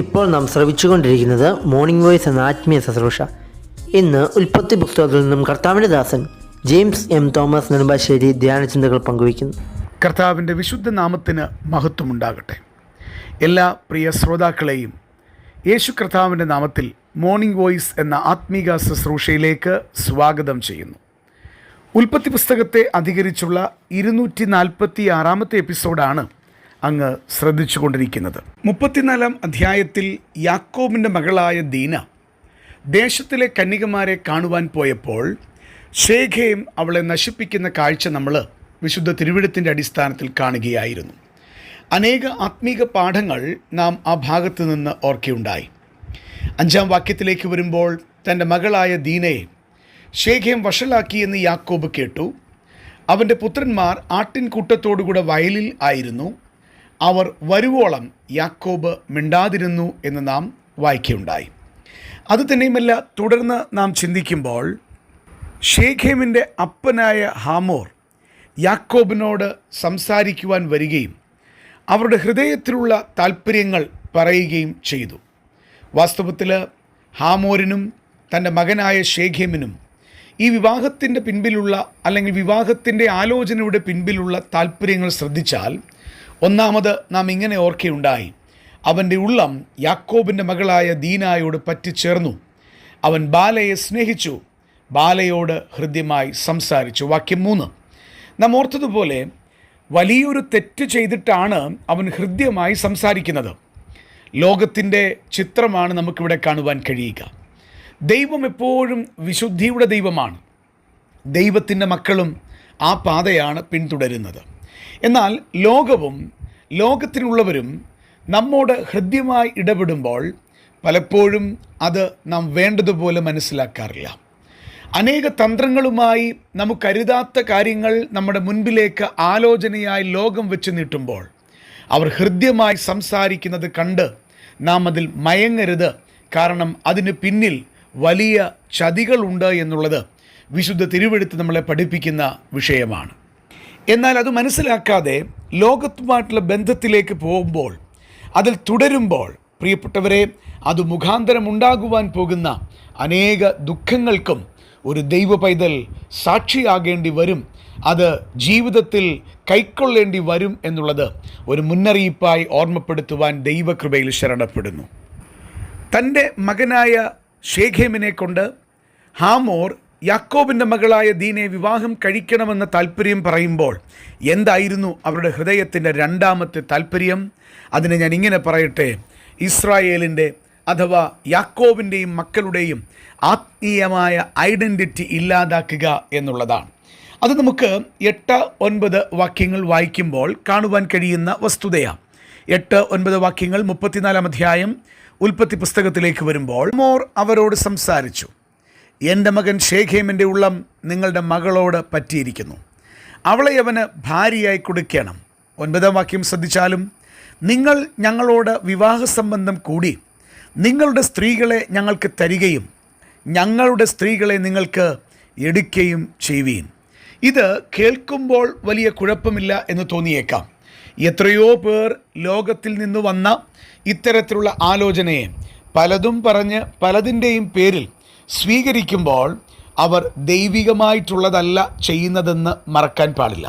ഇപ്പോൾ നാം ശ്രവിച്ചുകൊണ്ടിരിക്കുന്നത് morning voice എന്ന ആത്മീയ ശുശ്രൂഷ. ഇന്ന് ഉൽപ്പത്തി പുസ്തകത്തിൽ നിന്നും കർത്താവിന്റെ ദാസൻ ജെയിംസ് എം തോമസ് നെടുമ്പാശ്ശേരി ധ്യാനചിന്തകൾ പങ്കുവയ്ക്കുന്നു. കർത്താവിന്റെ വിശുദ്ധ നാമത്തിന് മഹത്വമുണ്ടാകട്ടെ. എല്ലാ പ്രിയ ശ്രോതാക്കളെയും യേശു കർത്താവിന്റെ നാമത്തിൽ മോർണിംഗ് വോയിസ് എന്ന ആത്മീക ശുശ്രൂഷയിലേക്ക് സ്വാഗതം ചെയ്യുന്നു. ഉൽപ്പത്തി പുസ്തകത്തെ അധികരിച്ചുള്ള ഇരുന്നൂറ്റി നാൽപ്പത്തി ആറാമത്തെ എപ്പിസോഡാണ് അങ്ങ് ശ്രദ്ധിച്ചു കൊണ്ടിരിക്കുന്നത് മുപ്പത്തിനാലാം അധ്യായത്തിൽ യാക്കോബിന്റെ മകളായ ദീന ദേശത്തിലെ കന്യകമാരെ കാണുവാൻ പോയപ്പോൾ ശേഖയും അവളെ നശിപ്പിക്കുന്ന കാഴ്ച നമ്മൾ വിശുദ്ധ തിരുവിടത്തിന്റെ അടിസ്ഥാനത്തിൽ കാണുകയായിരുന്നു. അനേക ആത്മീക പാഠങ്ങൾ നാം ആ ഭാഗത്ത് നിന്ന് ഓർക്കുകയുണ്ടായി അഞ്ചാം വാക്യത്തിലേക്ക് വരുമ്പോൾ തന്റെ മകളായ ദീനയെ ശേഖയം വഷളാക്കിയെന്ന് യാക്കോബ് കേട്ടു. അവന്റെ പുത്രന്മാർ ആട്ടിൻകൂട്ടത്തോടുകൂടെ വയലിൽ ആയിരുന്നു. അവർ വരുവോളം യാക്കോബ് മിണ്ടാതിരുന്നു എന്ന് നാം വായിക്കുകയുണ്ടായി. അത് തന്നെയുമല്ല തുടർന്ന് നാം ചിന്തിക്കുമ്പോൾ ഷേഖേമിന്റെ അപ്പനായ ഹാമോർ യാക്കോബിനോട് സംസാരിക്കുവാൻ വരികയും അവരുടെ ഹൃദയത്തിലുള്ള താല്പര്യങ്ങൾ പറയുകയും ചെയ്തു. വാസ്തവത്തിൽ ഹാമോറിനും തന്റെ മകനായ ഷേഖേമിനും ഈ വിവാഹത്തിന്റെ പിൻപിലുള്ള അല്ലെങ്കിൽ വിവാഹത്തിന്റെ ആലോചനയുടെ പിൻപിലുള്ള താല്പര്യങ്ങൾ ശ്രദ്ധിച്ചാൽ ഒന്നാമത് നാം ഇങ്ങനെ ഓർക്കുകയുണ്ടായി അവന്റെ ഉള്ളം യാക്കോബിന്റെ മകളായ ദീനായോട് പറ്റിച്ചേർന്നു. അവൻ ബാലയെ സ്നേഹിച്ചു. ബാലയോട് ഹൃദ്യമായി സംസാരിച്ചു. വാക്യം മൂന്ന്. നാം ഓർത്തതുപോലെ വലിയൊരു തെറ്റ് ചെയ്തിട്ടാണ് അവൻ ഹൃദ്യമായി സംസാരിക്കുന്നത്. ലോകത്തിന്റെ ചിത്രമാണ് നമുക്കിവിടെ കാണുവാൻ കഴിയുക. ദൈവം എപ്പോഴും വിശുദ്ധിയുടെ ദൈവമാണ്. ദൈവത്തിന്റെ മക്കളും ആ പാതയാണ് പിന്തുടരുന്നത്. എന്നാൽ ലോകവും ലോകത്തിലുള്ളവരും നമ്മോട് ഹൃദ്യമായി ഇടപെടുമ്പോൾ പലപ്പോഴും അത് നാം വേണ്ടതുപോലെ മനസ്സിലാക്കാറില്ല. അനേക തന്ത്രങ്ങളുമായി നമുക്കരുതാത്ത കാര്യങ്ങൾ നമ്മുടെ മുൻപിലേക്ക് ആലോചനയായി ലോകം വെച്ച് നീട്ടുമ്പോൾ അവർ ഹൃദ്യമായി സംസാരിക്കുന്നത് കണ്ട് നാം അതിൽ മയങ്ങരുത്. കാരണം അതിന് പിന്നിൽ വലിയ ചതികളുണ്ട് എന്നുള്ളത് വിശുദ്ധ തിരുവെടുത്ത് നമ്മളെ പഠിപ്പിക്കുന്ന വിഷയമാണ്. എന്നാൽ അത് മനസ്സിലാക്കാതെ ലോകത്തുമായിട്ടുള്ള ബന്ധത്തിലേക്ക് പോകുമ്പോൾ അതിൽ തുടരുമ്പോൾ പ്രിയപ്പെട്ടവരെ അത് മുഖാന്തരം ഉണ്ടാകുവാൻ പോകുന്ന അനേക ദുഃഖങ്ങൾക്കും ഒരു ദൈവ പൈതൽ സാക്ഷിയാകേണ്ടി വരും. അത് ജീവിതത്തിൽ കൈക്കൊള്ളേണ്ടി വരും എന്നുള്ളത് ഒരു മുന്നറിയിപ്പായി ഓർമ്മപ്പെടുത്തുവാൻ ദൈവകൃപയിൽ ശരണപ്പെടുന്നു. തന്റെ മകനായ ഷേഖേമിനെ കൊണ്ട് ഹാമോർ യാക്കോബിന്റെ മകളായ ദീനെ വിവാഹം കഴിക്കണമെന്ന താല്പര്യം പറയുമ്പോൾ എന്തായിരുന്നു അവരുടെ ഹൃദയത്തിന്റെ രണ്ടാമത്തെ താല്പര്യം അതിനെ ഞാൻ ഇങ്ങനെ പറയട്ടെ. ഇസ്രായേലിന്റെ അഥവാ യാക്കോബിന്റെയും മക്കളുടെയും ആത്മീയമായ ഐഡന്റിറ്റി ഇല്ലാതാക്കുക എന്നുള്ളതാണ്. അത് നമുക്ക് എട്ട് ഒൻപത് വാക്യങ്ങൾ വായിക്കുമ്പോൾ കാണുവാൻ കഴിയുന്ന വസ്തുതയാണ്. എട്ട് ഒൻപത് വാക്യങ്ങൾ മുപ്പത്തിനാലാം അധ്യായം ഉൽപ്പത്തി പുസ്തകത്തിലേക്ക് വരുമ്പോൾ മോർ അവരോട് സംസാരിച്ചു. എന്റെ മകൻ ഷേഖേമിന്റെ ഉള്ളം നിങ്ങളുടെ മകളോട് പറ്റിയിരിക്കുന്നു. അവളെ അവന് ഭാര്യയായി കൊടുക്കണം. ഒൻപതാം വാക്യം ശ്രദ്ധിച്ചാലും നിങ്ങൾ ഞങ്ങളോട് വിവാഹ സംബന്ധം കൂടി നിങ്ങളുടെ സ്ത്രീകളെ ഞങ്ങൾക്ക് തരികയും ഞങ്ങളുടെ സ്ത്രീകളെ നിങ്ങൾക്ക് എടുക്കുകയും ചെയ്യുകയും ഇത് കേൾക്കുമ്പോൾ വലിയ കുഴപ്പമില്ല എന്ന് തോന്നിയേക്കാം. എത്രയോ പേർ ലോകത്തിൽ നിന്ന് വന്ന ഇത്തരത്തിലുള്ള ആലോചനയെ പലതും പറഞ്ഞ് പലതിന്റെയും പേരിൽ സ്വീകരിക്കുമ്പോൾ അവർ ദൈവികമായിട്ടുള്ളതല്ല ചെയ്യുന്നതെന്ന് മറക്കാൻ പാടില്ല.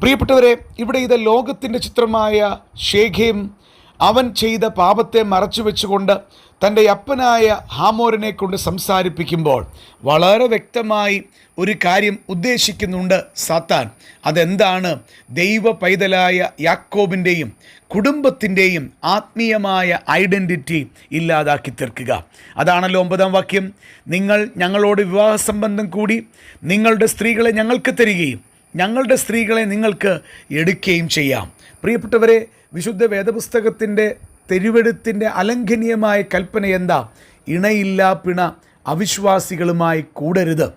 പ്രിയപ്പെട്ടവരെ ഇവിടെ ഇത് ലോകത്തിന്റെ ചിത്രമായ ഷേഖയും അവൻ ചെയ്ത പാപത്തെ മറച്ചു വെച്ചുകൊണ്ട് തന്റെ അപ്പനായ ഹാമോരനെ കൊണ്ട് സംസാരിപ്പിക്കുമ്പോൾ വളരെ വ്യക്തമായി ഒരു കാര്യം ഉദ്ദേശിക്കുന്നുണ്ട് സാത്താൻ. അതെന്താണ്? ദൈവ പൈതലായ യാക്കോബിന്റെയും കുടുംബത്തിന്റെയും ആത്മീയമായ ഐഡന്റിറ്റി ഇല്ലാതാക്കി തീർക്കുക. അതാണല്ലോ ഒമ്പതാം വാക്യം. നിങ്ങൾ ഞങ്ങളോട് വിവാഹ സംബന്ധം കൂടി നിങ്ങളുടെ സ്ത്രീകളെ ഞങ്ങൾക്ക് തരികയും ഞങ്ങളുടെ സ്ത്രീകളെ നിങ്ങൾക്ക് എടുക്കുകയും ചെയ്യാം. പ്രിയപ്പെട്ടവരെ വിശുദ്ധ വേദപുസ്തകത്തിന്റെ തെരുവെടുത്തിന്റെ അലംഘനീയമായ കൽപ്പന എന്താ? ഇണയില്ല പിണ അവിശ്വാസികളുമായി കൂടരുത്.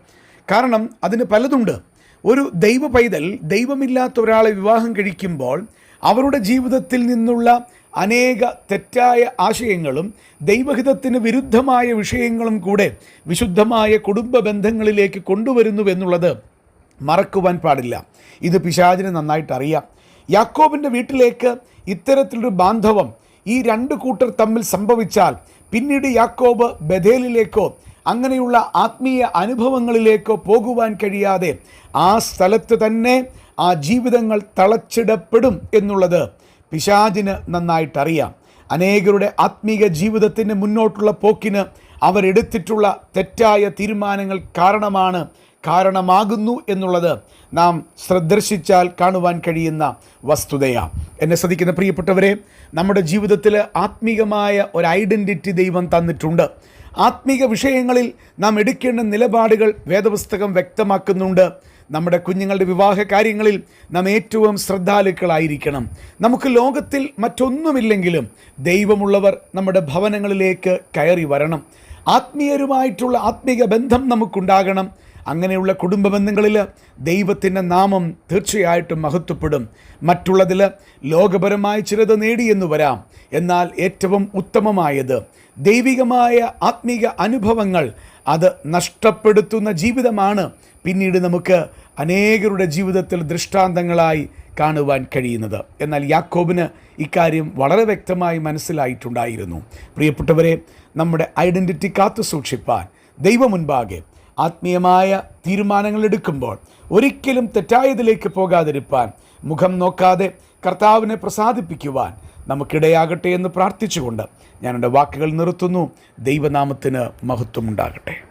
കാരണം അതിന് പലതുണ്ട്. ഒരു ദൈവ പൈതൽ ദൈവമില്ലാത്ത ഒരാളെ വിവാഹം കഴിക്കുമ്പോൾ അവരുടെ ജീവിതത്തിൽ നിന്നുള്ള അനേക തെറ്റായ ആശയങ്ങളും ദൈവഹിതത്തിന് വിരുദ്ധമായ വിഷയങ്ങളും കൂടെ വിശുദ്ധമായ കുടുംബ ബന്ധങ്ങളിലേക്ക് കൊണ്ടുവരുന്നുവെന്നുള്ളത് മറക്കുവാൻ പാടില്ല. ഇത് പിശാചിന് നന്നായിട്ട് അറിയാം യാക്കോബിന്റെ വീട്ടിലേക്ക് ഇത്തരത്തിലൊരു ബാന്ധവം ഈ രണ്ട് കൂട്ടർ തമ്മിൽ സംഭവിച്ചാൽ പിന്നീട് യാക്കോബ് ബഥേലിലേക്കോ അങ്ങനെയുള്ള ആത്മീയ അനുഭവങ്ങളിലേക്കോ പോകുവാൻ കഴിയാതെ ആ സ്ഥലത്ത് തന്നെ ആ ജീവിതങ്ങൾ തളച്ചിടപ്പെടും എന്നുള്ളത് പിശാചിന് നന്നായിട്ടറിയാം. അനേകരുടെ ആത്മീക ജീവിതത്തിന് മുന്നോട്ടുള്ള പോക്കിന് അവരെടുത്തിട്ടുള്ള തെറ്റായ തീരുമാനങ്ങൾ കാരണമാണ് കാരണമാകുന്നു എന്നുള്ളത് നാം ശ്രദ്ധർശിച്ചാൽ കാണുവാൻ കഴിയുന്ന വസ്തുതയാണ് എന്നെ ശ്രദ്ധിക്കുന്ന പ്രിയപ്പെട്ടവരെ നമ്മുടെ ജീവിതത്തിൽ ആത്മീകമായ ഒരു ഐഡന്റിറ്റി ദൈവം തന്നിട്ടുണ്ട്. ആത്മീക വിഷയങ്ങളിൽ നാം എടുക്കേണ്ട നിലപാടുകൾ വേദപുസ്തകം വ്യക്തമാക്കുന്നുണ്ട്. നമ്മുടെ കുഞ്ഞുങ്ങളുടെ വിവാഹ കാര്യങ്ങളിൽ നാം ഏറ്റവും ശ്രദ്ധാലുക്കളായിരിക്കണം. നമുക്ക് ലോകത്തിൽ മറ്റൊന്നുമില്ലെങ്കിലും ദൈവമുള്ളവർ നമ്മുടെ ഭവനങ്ങളിലേക്ക് കയറി വരണം. ആത്മീയരുമായിട്ടുള്ള ആത്മീക ബന്ധം നമുക്കുണ്ടാകണം. അങ്ങനെയുള്ള കുടുംബ ബന്ധങ്ങളിൽ ദൈവത്തിന്റെ നാമം തീർച്ചയായിട്ടും മഹത്വപ്പെടും. മറ്റുള്ളതിൽ ലോകപരമായ ചിലത് നേടിയെന്ന് വരാം. എന്നാൽ ഏറ്റവും ഉത്തമമായത് ദൈവികമായ ആത്മീക അനുഭവങ്ങൾ അത് നഷ്ടപ്പെടുത്തുന്ന ജീവിതമാണ്. പിന്നീട് നമുക്ക് അനേകരുടെ ജീവിതത്തിൽ ദൃഷ്ടാന്തങ്ങളായി കാണുവാൻ കഴിയുന്നത്. എന്നാൽ യാക്കോബിന് ഇക്കാര്യം വളരെ വ്യക്തമായി മനസ്സിലായിട്ടുണ്ടായിരുന്നു. പ്രിയപ്പെട്ടവരെ നമ്മുടെ ഐഡന്റിറ്റി കാത്തു സൂക്ഷിപ്പാൻ ദൈവമുൻപാകെ ആത്മീയമായ തീരുമാനങ്ങൾ എടുക്കുമ്പോൾ ഒരിക്കലും തെറ്റായതിലേക്ക് പോകാതിരിപ്പാൻ മുഖം നോക്കാതെ കർത്താവിനെ പ്രസാദിപ്പിക്കുവാൻ നമുക്കിടയാകട്ടെ എന്ന് പ്രാർത്ഥിച്ചുകൊണ്ട് ഞാൻ എന്റെ വാക്കുകൾ നിർത്തുന്നു. ദൈവനാമത്തിന് മഹത്വമുണ്ടാകട്ടെ.